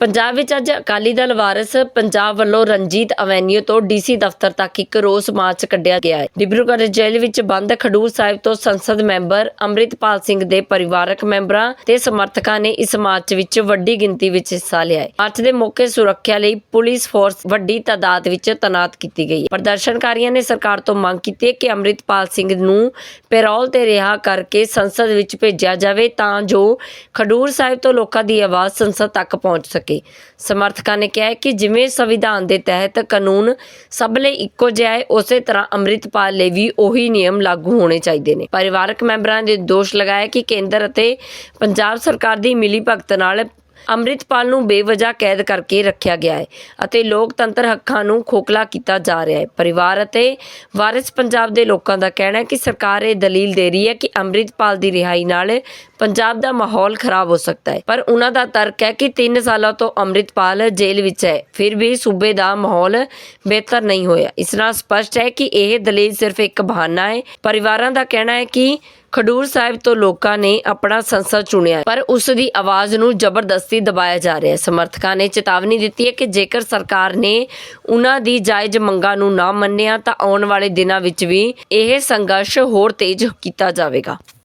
ਪੰਜਾਬ ਵਿੱਚ ਅੱਜ ਅਕਾਲੀ ਦਲ ਵਾਰਸ ਪੰਜਾਬ ਵੱਲੋਂ ਰਣਜੀਤ ਐਵੇਨਿਊ ਤੋਂ ਡੀਸੀ ਦਫ਼ਤਰ ਤੱਕ ਇੱਕ ਰੋਸ ਮਾਰਚ ਕੱਢਿਆ ਗਿਆ ਹੈ। ਡਿਬਰੂਗੜ੍ਹ ਜੇਲ੍ਹ ਵਿੱਚ ਬੰਦ ਖਡੂਰ ਸਾਹਿਬ ਤੋਂ ਸੰਸਦ ਮੈਂਬਰ ਅੰਮ੍ਰਿਤਪਾਲ ਸਿੰਘ ਦੇ ਪਰਿਵਾਰਕ ਮੈਂਬਰਾਂ ਤੇ ਸਮਰਥਕਾਂ ਨੇ ਇਸ ਮਾਰਚ ਵਿੱਚ ਵੱਡੀ ਗਿਣਤੀ ਵਿੱਚ ਹਿੱਸਾ ਲਿਆ ਹੈ। ਮਾਰਚ ਦੇ ਮੌਕੇ ਸੁਰੱਖਿਆ ਲਈ ਪੁਲਿਸ ਫੋਰਸ ਵੱਡੀ ਤਾਦਾਦ ਵਿੱਚ ਤੈਨਾਤ ਕੀਤੀ ਗਈ ਹੈ। ਪ੍ਰਦਰਸ਼ਨਕਾਰੀਆਂ ਨੇ ਸਰਕਾਰ ਤੋਂ ਮੰਗ ਕੀਤੀ ਹੈ ਕਿ ਅੰਮ੍ਰਿਤਪਾਲ ਸਿੰਘ ਨੂੰ ਪੈਰੋਲ ਤੇ ਰਿਹਾ ਕਰਕੇ ਸੰਸਦ ਵਿੱਚ ਭੇਜਿਆ ਜਾਵੇ ਤਾਂ ਜੋ ਖਡੂਰ ਸਾਹਿਬ ਤੋਂ ਲੋਕਾਂ ਦੀ ਆਵਾਜ਼ ਸੰਸਦ ਤੱਕ ਪਹੁੰਚ ਸਕੇ। ਸਮਰਥਕਾਂ ਨੇ ਕਿਹਾ ਕਿ ਜਿਵੇਂ ਸੰਵਿਧਾਨ ਦੇ ਤਹਿਤ ਕਾਨੂੰਨ ਸਭ ਲਈ ਇੱਕੋ ਜਿਹਾ ਹੈ, ਉਸੇ ਤਰ੍ਹਾਂ ਅੰਮ੍ਰਿਤਪਾਲ ਲਈ ਵੀ ਉਹੀ ਨਿਯਮ ਲਾਗੂ ਹੋਣੇ ਚਾਹੀਦੇ ਨੇ। ਪਰਿਵਾਰਕ ਮੈਂਬਰਾਂ ਨੇ ਦੋਸ਼ ਲਗਾਇਆ ਕਿ ਕੇਂਦਰ ਅਤੇ ਪੰਜਾਬ ਸਰਕਾਰ ਦੀ ਮਿਲੀ ਭਗਤ ਨਾਲ ਅੰਮ੍ਰਿਤਪਾਲ ਨੂੰ ਬੇਵਜ੍ਹਾ ਕੈਦ ਕਰਕੇ ਰੱਖਿਆ ਗਿਆ ਹੈ ਅਤੇ ਲੋਕਤੰਤਰ ਹੱਕਾਂ ਨੂੰ ਖੋਖਲਾ ਕੀਤਾ ਜਾ ਰਿਹਾ ਹੈ। ਪਰਿਵਾਰ ਅਤੇ ਵਾਰਿਸ ਪੰਜਾਬ ਦੇ ਲੋਕਾਂ ਦਾ ਕਹਿਣਾ ਹੈ ਕਿ ਸਰਕਾਰ ਇਹ ਦਲੀਲ ਦੇ ਰਹੀ ਹੈ ਕਿ ਅੰਮ੍ਰਿਤਪਾਲ ਦੀ ਰਿਹਾਈ ਨਾਲ ਪੰਜਾਬ ਦਾ ਮਾਹੌਲ ਖਰਾਬ ਹੋ ਸਕਦਾ ਹੈ। ਪਰ ਉਹਨਾਂ ਦਾ ਤਰਕ ਹੈ ਕਿ 3 ਸਾਲਾਂ ਤੋਂ ਅੰਮ੍ਰਿਤਪਾਲ ਜੇਲ੍ਹ ਵਿੱਚ ਹੈ। ਫਿਰ ਵੀ ਸੂਬੇ ਦਾ ਮਾਹੌਲ ਬਿਹਤਰ ਨਹੀਂ ਹੋਇਆ। ਇਸ ਨਾਲ ਸਪਸ਼ਟ ਹੈ ਕਿ ਇਹ ਦਲੀਲ ਸਿਰਫ ਇੱਕ ਬਹਾਨਾ ਹੈ। ਪਰਿਵਾਰਾਂ ਦਾ ਕਹਿਣਾ ਹੈ ਕਿ ਖਡੂਰ ਸਾਹਿਬ ਤੋਂ ਲੋਕਾਂ ਨੇ ਆਪਣਾ ਸੰਸਦ ਚੁਣਿਆ ਪਰ ਉਸ ਦੀ ਆਵਾਜ਼ ਨੂੰ ਜ਼ਬਰਦਸਤੀ ਦਬਾਇਆ ਜਾ ਰਿਹਾ ਹੈ। ਸਮਰਥਕਾਂ ਨੇ ਚੇਤਾਵਨੀ ਦਿੱਤੀ ਹੈ ਕਿ ਜੇਕਰ ਸਰਕਾਰ ਨੇ ਉਹਨਾਂ ਦੀ ਜਾਇਜ਼ ਮੰਗਾਂ ਨੂੰ ਨਾ ਮੰਨਿਆ, ਤਾਂ ਆਉਣ ਵਾਲੇ ਦਿਨਾਂ ਵਿੱਚ ਵੀ ਇਹ ਸੰਘਰਸ਼ ਹੋਰ ਤੇਜ਼ ਕੀਤਾ ਜਾਵੇਗਾ।